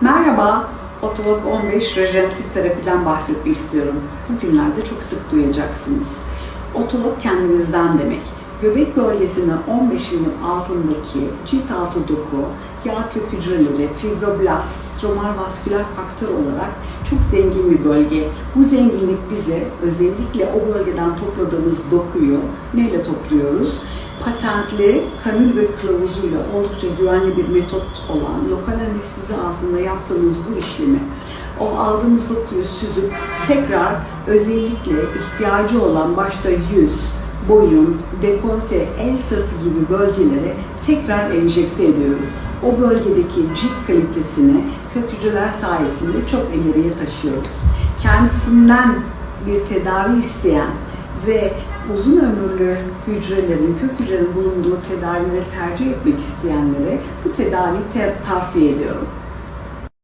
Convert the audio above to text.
Merhaba, Otolog 15 rejeneratif terapiden bahsetmek istiyorum. Bugünlerde çok sık duyacaksınız. Otolog kendimizden demek. Göbek bölgesine 15 milim altındaki cilt altı doku, yağ kök hücreleri, fibroblast, stromal vasküler faktör olarak çok zengin bir bölge. Bu zenginlik bize özellikle o bölgeden topladığımız dokuyu neyle topluyoruz? Patentli kanül ve kılavuzuyla oldukça güvenli bir metot olan lokal anestezi altında yaptığımız bu işlemi o aldığımız dokuyu süzüp tekrar özellikle ihtiyacı olan başta yüz, boyun, dekolte, el sırtı gibi bölgelere tekrar enjekte ediyoruz. O bölgedeki cilt kalitesini kök hücreler sayesinde çok ileriye taşıyoruz. Kendisinden bir tedavi isteyen ve uzun ömürlü hücrelerin, kök hücrelerin bulunduğu tedavileri tercih etmek isteyenlere bu tedaviyi te- tavsiye ediyorum.